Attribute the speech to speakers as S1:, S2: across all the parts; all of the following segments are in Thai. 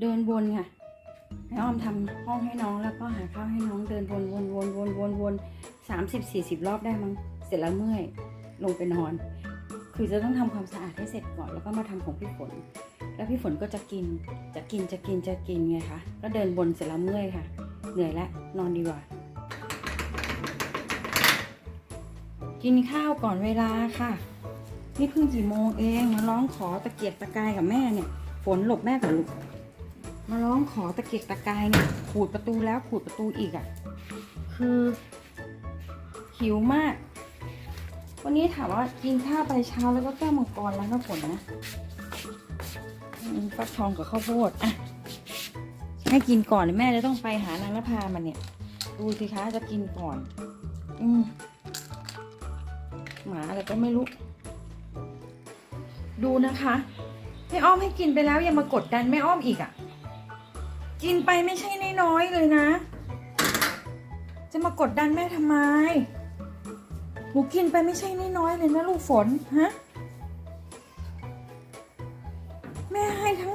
S1: เดินวนค่ะแม่อ้อมทำห้องให้น้องแล้วก็หาข้าวให้น้องเดินวนวนวนวนวนวนสามสิบสี่สิบรอบได้มั้งเสร็จแล้วเมื่อยลงไปนอน คือจะต้องทำความสะอาดให้เสร็จก่อนแล้วก็มาทำของพี่ฝน แล้วพี่ฝนก็จะกินจะกินจะกินจะกินไงคะก็เดินบนเสร็จแล้วเมื่อยค่ะ เหนื่อยแล้วนอนดีกว่า กินข้าวก่อนเวลาค่ะนี่เพิ่งกี่โมงเองมาร้องขอตะเกียกตะกายกับแม่เนี่ย ฝนหลบแม่กับลูก มาร้องขอตะเกียกตะกายเนี่ยขูดประตูแล้วขูดประตูอีกอะ่ะ คือหิวมาก วันนี้ถามว่ากินข้าวไปเช้าแล้วก็แก้วมังกรแล้วก็ฝนนะฟักทองกับข้าวโพดอะให้กินก่อนแม่จะต้องไปหานางนภามันเนี่ย ดูสิคะจะกินก่อน อืมหมาอะไรก็ไม่รู้ ดูนะคะแม่อ้อมให้กินไปแล้วย่ามากดดันแม่อ้อมอีกอะ่ะ กินไปไม่ใช่น้อยๆเลยนะ จะมากดดันแม่ทำไมหนูกินไปไม่ใช่น้อยๆเลยนะลูกฝนฮะแม่ให้ทั้ง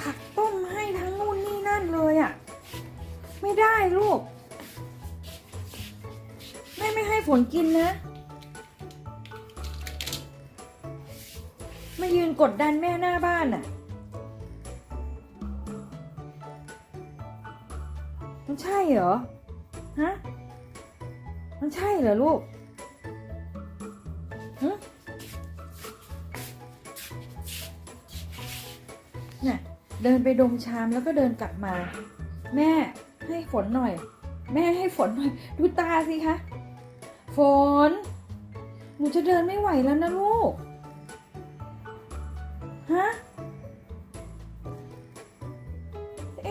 S1: ผักต้มให้ทั้งนู่นนี่นั่นเลยอะ่ะ ไม่ได้ลูก แม่ไม่ให้ฝนกินนะมายืนกดดันแม่หน้าบ้านอะ มันใช่เหรอ ฮะ มันใช่เหรอลูกฮะเนี่ยเดินไปดมชามแล้วก็เดินกลับมา แม่ให้ฝนหน่อย แม่ให้ฝนหน่อย ดูตาสิคะ ฝน หนูจะเดินไม่ไหวแล้วนะลูก ฮะ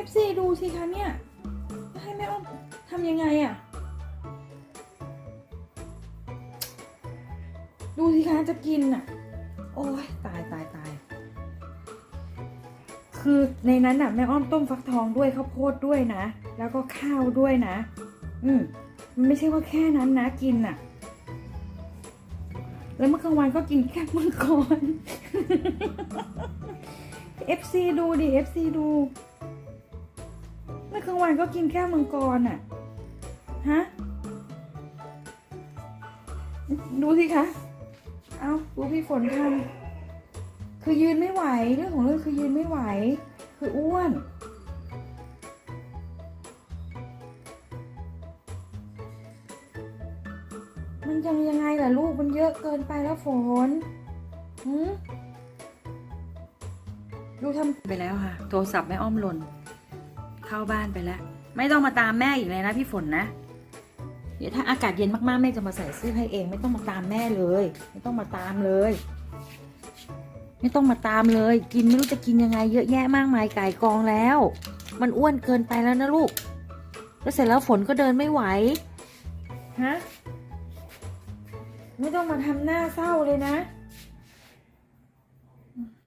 S1: FC ดูสิคะเนี่ย ม่อ้อมทำยังไงอะดูสิคะจะกินอะโอ้ยตายตายตาย คือในนั้นน่ะแม่อ้อมต้มฟักทองด้วยข้าวโพดด้วยนะ แล้วก็ข้าวด้วยนะ อืมมันไม่ใช่ว่าแค่นั้นนะกินน่ะ แล้วเมื่อกลางวันก็กินแค่มังกร FC ดูดิ FC ดู เมื่อกลางวันก็กินแค่มังกรอะ ฮะ ดูสิคะ เอาดูพี่ฝนทำคือยืนไม่ไหว เรื่องของเรื่องคือยืนไม่ไหว คืออ้วน มันยังยังไงล่ะลูกมันเยอะเกินไปแล้วฝนหืมดูทำไปแล้วค่ะ โทรศัพท์แม่อ้อมหล่น เข้าบ้านไปแล้ว ไม่ต้องมาตามแม่อีกเลยนะพี่ฝนนะ เดี๋ยวถ้าอากาศเย็นมากๆแม่จะมาใส่เสื้อให้เอง ไม่ต้องมาตามแม่เลย ไม่ต้องมาตามเลย ไม่ต้องมาตามเลย กินไม่รู้จะกินยังไง เยอะแยะมากมายไก่กองแล้ว มันอ้วนเกินไปแล้วนะลูก แล้วเสร็จแล้วฝนก็เดินไม่ไหวฮะไม่ต้องมาทำหน้าเศร้าเลยนะ